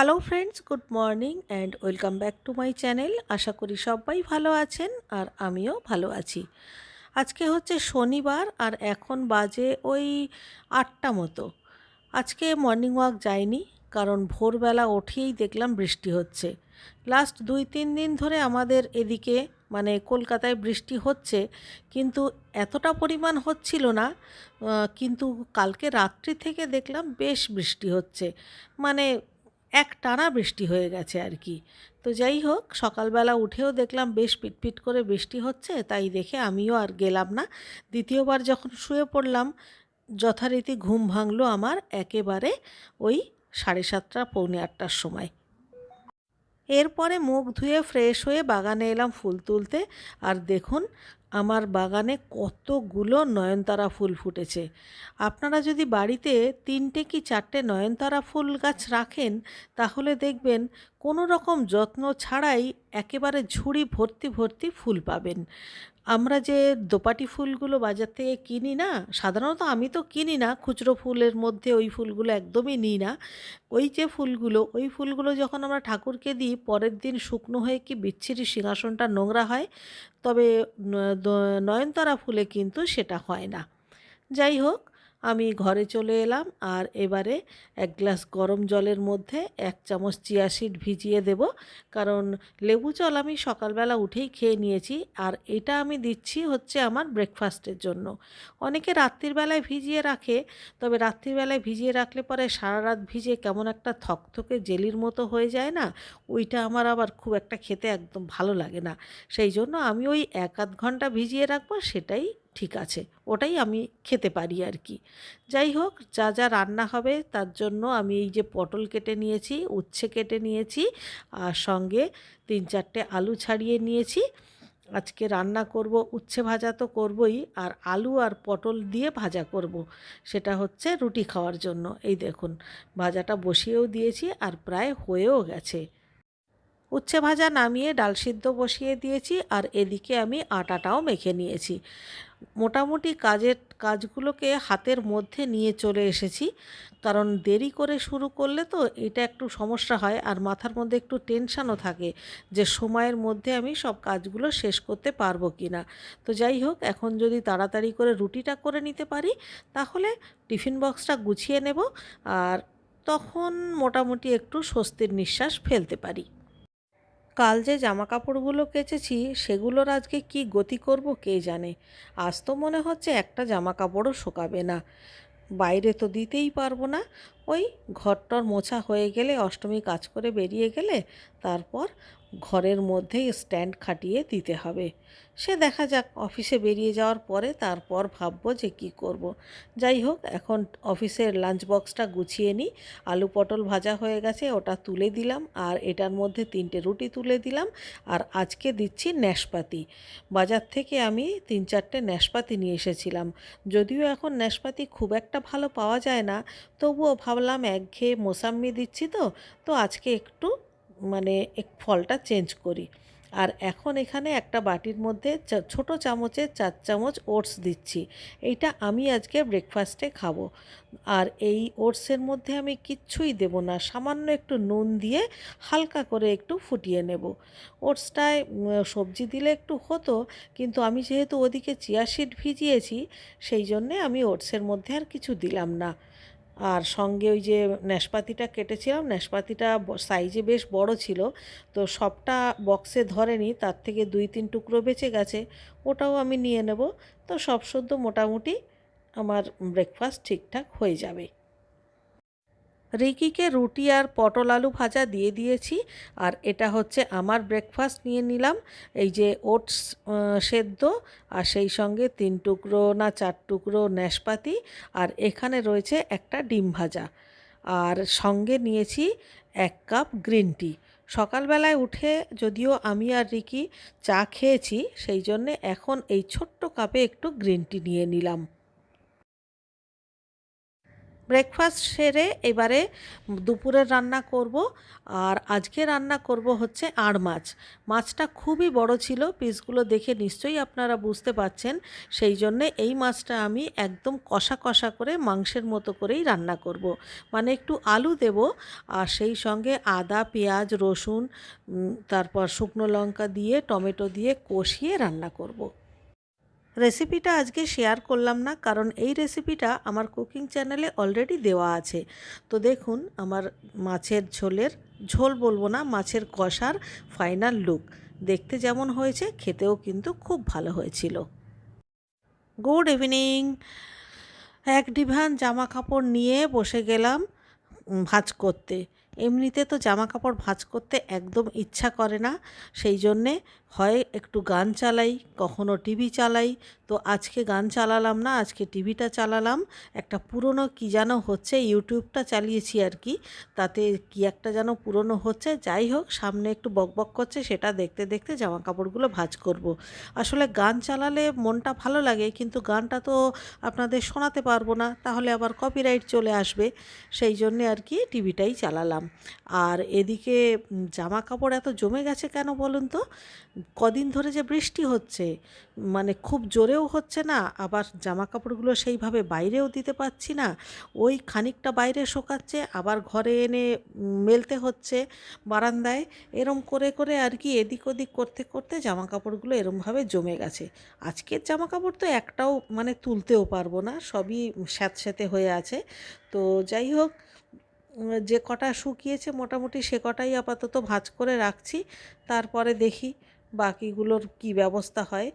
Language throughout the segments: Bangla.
Hello friends good morning and welcome back to my channel আশা করি সবাই ভালো আছেন আর আমিও ভালো আছি। আজকে হচ্ছে শনিবার আর এখন বাজে ওই আটটা মতো। আজকে মর্নিং ওয়াক যাইনি কারণ ভোরবেলা উঠেই দেখলাম বৃষ্টি হচ্ছে। লাস্ট দুই, তিন দিন ধরে আমাদের এদিকে মানে কলকাতায় বৃষ্টি হচ্ছে কিন্তু এতটা পরিমাণ হচ্ছিল না কিন্তু কালকে রাত্রি থেকে দেখলাম বেশ বৃষ্টি হচ্ছে। মানে এক টানা বৃষ্টি হয়ে গেছে আর কি। তো যাই হোক, সকালবেলা উঠেও দেখলাম বেশ পিটপিট করে বৃষ্টি হচ্ছে, তাই দেখে আমিও আর গেলাম না। দ্বিতীয়বার যখন শুয়ে পড়লাম, যথারীতি ঘুম ভাঙলো আমার একেবারে ওই সাড়ে সাতটা, পৌনে আটটার সময়। এরপরে মুখ ধুয়ে ফ্রেশ হয়ে বাগানে এলাম ফুল তুলতে। আর দেখুন আমার বাগানে কতগুলো নয়নতারা ফুল ফুটেছে। আপনারা যদি বাড়িতে তিনটে কি চারটে নয়নতারা ফুল গাছ রাখেন, তাহলে দেখবেন কোনো রকম যত্ন ছাড়াই একেবারে ঝুড়ি ভর্তি ভর্তি ফুল পাবেন। আমরা যে দোপাটি ফুলগুলো বাজার থেকে কিনি না, সাধারণত আমি তো কিনি না, খুচরো ফুলের মধ্যে ওই ফুলগুলো একদমই নিই না। ওই যে ফুলগুলো, ওই ফুলগুলো যখন আমরা ঠাকুরকে দিই, পরের দিন শুকনো হয়ে কি বিচ্ছিরি সিংহাসনটা নোংরা হয়, তবে নয়নতারা ফুলে কিন্তু সেটা হয় না। যাই হোক আমি ঘরে চলে এলাম আর এবারে এক গ্লাস গরম জলের মধ্যে এক চামচ চিয়া সিড ভিজিয়ে দেব। কারণ লেবু জল আমি সকালবেলা উঠেই খেয়ে নিয়েছি আর এটা আমি দিচ্ছি হচ্ছে আমার ব্রেকফাস্টের জন্য। অনেকে রাত্রির বেলায় ভিজিয়ে রাখে, তবে রাত্রির বেলায় ভিজিয়ে রাখলে পরে সারা রাত ভিজে কেমন একটা থকথকে জেলির মতো হয়ে যায় না, ওইটা আমার আবার খুব একটা খেতে একদম ভালো লাগে না। সেই জন্য আমি ওই এক আধ ঘণ্টা ভিজিয়ে রাখব, সেটাই ঠিক আছে, ওটাই আমি খেতে পারি আর কি। যাই হোক, যা যা রান্না হবে তার জন্য আমি এই যে পটল কেটে নিয়েছি, উচ্ছে কেটে নিয়েছি, আর সঙ্গে তিন চারটে আলু ছাড়িয়ে নিয়েছি। আজকে রান্না করব, উচ্ছে ভাজা তো করবই, আর আলু আর পটল দিয়ে ভাজা করব। সেটা হচ্ছে রুটি খাওয়ার জন্য। এই দেখুন, ভাজাটা বসিয়েও দিয়েছি আর প্রায় হয়েও গেছে। উচ্ছে ভাজা নামিয়ে ডাল সিদ্ধ বসিয়ে দিয়েছি, আর এদিকে আমি আটাটাও মেখে নিয়েছি। মোটামুটি কাজের, কাজগুলোকে হাতের মধ্যে নিয়ে চলে এসেছি। কারণ দেরি করে শুরু করলে তো এটা একটু সমস্যা হয় আর মাথার মধ্যে একটু টেনশানও থাকে যে সময়ের মধ্যে আমি সব কাজগুলো শেষ করতে পারব কি না তো যাই হোক, এখন যদি তাড়াতাড়ি করে রুটিটা করে নিতে পারি, তাহলে টিফিন বক্সটা গুছিয়ে নেব আর তখন মোটামুটি একটু স্বস্তির নিঃশ্বাস ফেলতে পারি। কাল যে জামা কাপড়গুলো কেচেছি, সেগুলোর আজকে কি গতি করব কে জানে? আজ তো মনে হচ্ছে একটা জামা কাপড়ও শোকাবে না। বাইরে তো দিতেই পারব না। ওই ঘরটর মোছা হয়ে গেলে, অষ্টমী কাজ করে বেরিয়ে গেলে তারপর ঘরের মধ্যেই স্ট্যান্ড খাটিয়ে দিতে হবে। সে দেখা যাক অফিসে বেরিয়ে যাওয়ার পরে তারপর ভাববো যে কি করব। যাই হোক, এখন অফিসের লাঞ্চ বক্সটা গুছিয়ে নিই। আলু পটল ভাজা হয়ে গেছে, ওটা তুলে দিলাম আর এটার মধ্যে তিনটে রুটি তুলে দিলাম আর আজকে দিচ্ছি ন্যাশপাতি বাজার থেকে আমি তিন চারটে ন্যাশপাতি নিয়ে এসেছিলাম। যদিও এখন ন্যাশপাতি খুব একটা ভালো পাওয়া যায় না, তবুও ভাবলাম একঘেয়ে মোসাম্মি দিচ্ছি তো তো আজকে একটু মানে এক ফলটা চেঞ্জ করি। আর এখন এখানে একটা বাটির মধ্যে ছোট চামচে চার চামচ ওটস দিচ্ছি। এইটা আমি আজকে ব্রেকফাস্টে খাব। আর এই ওটসের মধ্যে আমি কিচ্ছুই দেব না, সামান্য একটু নুন দিয়ে হালকা করে একটু ফুটিয়ে নেব। ওটসটায় সবজি দিলে একটু হতো, কিন্তু আমি যেহেতু ওদিকে চিয়া সিড ভিজিয়েছি, সেই জন্যে আমি ওটসের মধ্যে আর কিছু দিলাম না। আর সঙ্গে ওই যে ন্যাশপাতিটা কেটেছিলাম ন্যাশপাতিটা সাইজে বেশ বড় ছিল। তো সবটা বক্সে ধরেনি, তার থেকে দুই তিন টুকরো বেঁচে গেছে, ওটাও আমি নিয়ে নেব। তো সব সদ্য মোটামুটি আমার ব্রেকফাস্ট ঠিকঠাক হয়ে যাবে। রিকিকে রুটি আর পটল আলু ভাজা দিয়ে দিয়েছি, আর এটা হচ্ছে আমার ব্রেকফাস্ট নিয়ে নিলাম। এই যে ওটস সেদ্ধ, আর সেই সঙ্গে তিন টুকরো না চার টুকরো নাশপাতি আর এখানে রয়েছে একটা ডিম ভাজা। আর সঙ্গে নিয়েছি এক কাপ গ্রিন টি। সকালবেলায় উঠে যদিও আমি আর রিকি চা খেয়েছি, সেই জন্যে এখন এই ছোট্ট কাপে একটু গ্রিন টি নিয়ে নিলাম। ব্রেকফাস্ট সেরে এবারে দুপুরের রান্না করব আর আজকে রান্না করব হচ্ছে আড় মাছ মাছটা খুবই বড় ছিল, পিসগুলো দেখে নিশ্চয়ই আপনারা বুঝতে পাচ্ছেন সেই জন্যে এই মাছটা আমি একদম কষা কষা করে মাংসের মতো করেই রান্না করব। মানে একটু আলু দেব, আর সেই সঙ্গে আদা, পেঁয়াজ, রসুন তারপর শুকনো লঙ্কা দিয়ে, টমেটো দিয়ে কষিয়ে রান্না করব। রেসিপিটা আজকে শেয়ার করলাম না, কারণ এই রেসিপিটা আমার কুকিং চ্যানেলে অলরেডি দেওয়া আছে। তো দেখুন, আমার মাছের ঝোলের ঝোল বলব না, মাছের কষার ফাইনাল লুক দেখতে যেমন হয়েছে, খেতেও কিন্তু খুব ভালো হয়েছিল। গুড ইভিনিং এক ডিভান জামা কাপড় নিয়ে বসে গেলাম ভাঁজ করতে। এমনিতে তো জামা কাপড় ভাঁজ করতে একদম ইচ্ছা করে না। সেই জন্যে হয় একটু গান চালাই, কখনো টিভি চালাই। তো আজকে গান চালালাম না, আজকে টিভিটা চালালাম। একটা পুরনো কি যেন হচ্ছে ইউটিউবটা চালিয়েছি আর কি। তাতে কি একটা যেন পুরনো হচ্ছে। যাই হোক, সামনে একটু বকবক করছে, সেটা দেখতে দেখতে জামা কাপড়গুলো ভাঁজ করব। আসলে গান চালালে মনটা ভালো লাগে, কিন্তু গানটা তো আপনাদের শোনাতে পারব না। তাহলে আবার কপিরাইট চলে আসবে। সেই জন্যে আর কি টিভিটাই চালালাম। আর এদিকে জামা কাপড় এত জমে গেছে কেন বলুন তো? কদিন ধরে যে বৃষ্টি হচ্ছে মানে খুব জোরেও হচ্ছে না, আবার জামা কাপড়গুলো সেইভাবে বাইরেও দিতে পারছি না। ওই খানিকটা বাইরে শোকাচ্ছে, আবার ঘরে এনে মেলতে হচ্ছে বারান্দায়। এরম করে করে আর কি এদিক ওদিক করতে করতে জামা কাপড়গুলো এরমভাবে জমে গেছে। আজকের জামা কাপড় তো একটাও মানে তুলতেও পারব না, সবই স্যাঁতস্যাঁতে হয়ে আছে। তো যাই হোক যে কটা শুকিয়েছে মোটামুটি সে কটাই আপাতত ভাঁজ করে রাখছি। তারপরে দেখি বাকিগুলোর কি ব্যবস্থা হয়।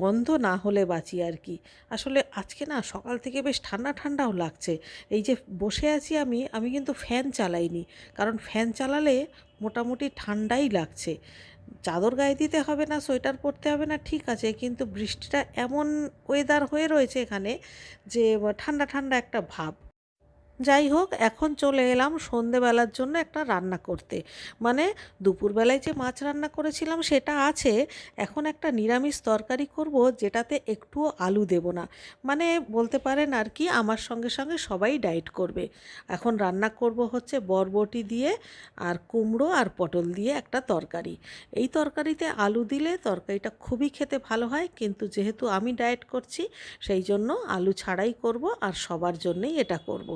গন্ধ না হলে বাঁচি আর কি। আসলে আজকে না সকাল থেকে বেশ ঠান্ডা ঠান্ডাও লাগছে। এই যে বসে আছি আমি আমি কিন্তু ফ্যান চালাইনি। কারণ ফ্যান চালালে মোটামুটি ঠান্ডাই লাগছে। চাদর গায়ে দিতে হবে না, সোয়েটার পরতে হবে না, ঠিক আছে। কিন্তু বৃষ্টিটা এমন ওয়েদার হয়ে রয়েছে এখানে যে ঠান্ডা ঠান্ডা একটা ভাব। যাই হোক, এখন চলে এলাম সন্ধেবেলার জন্য একটা রান্না করতে। মানে দুপুরবেলায় যে মাছ রান্না করেছিলাম সেটা আছে, এখন একটা নিরামিষ তরকারি করব যেটাতে একটুও আলু দেব না। মানে বলতে পারেন আর কি, আমার সঙ্গে সঙ্গে সবাই ডায়েট করবে। এখন রান্না করব হচ্ছে বরবটি দিয়ে আর কুমড়ো আর পটল দিয়ে একটা তরকারি। এই তরকারিতে আলু দিলে তরকারিটা খুবই খেতে ভালো হয়, কিন্তু যেহেতু আমি ডায়েট করছি, সেই জন্য আলু ছাড়াই করব আর সবার জন্যেই এটা করব।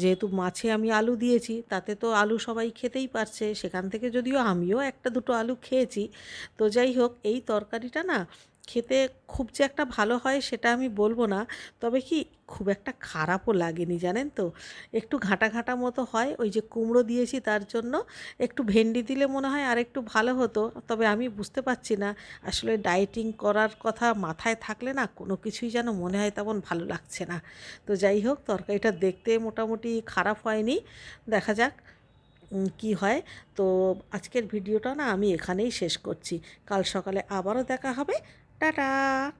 যেহেতু মাছে আমি আলু দিয়েছি, তাতে তো আলু সবাই খেতেই পারছে। সেখান থেকে যদিও আমিও একটা দুটো আলু খেয়েছি। তো যাই হোক, এই তরকারিটা না খেতে খুব যে একটা ভালো হয় সেটা আমি বলব না। তবে কি খুব একটা খারাপও লাগেনি, জানেন তো? একটু ঘাঁটা ঘাঁটা মতো হয়, ওই যে কুমড়ো দিয়েছি তার জন্য। একটু ভেন্ডি দিলে মনে হয় আর একটু ভালো হতো, তবে আমি বুঝতে পারছি না। আসলে ডায়েটিং করার কথা মাথায় থাকলে না কোনো কিছুই যেন মনে হয় তেমন ভালো লাগছে না। তো যাই হোক, তরকারিটা দেখতে মোটামুটি খারাপ হয়নি। দেখা যাক কি হয়। তো আজকের ভিডিওটা না আমি এখানেই শেষ করছি। কাল সকালে আবারও দেখা হবে। Ta-da!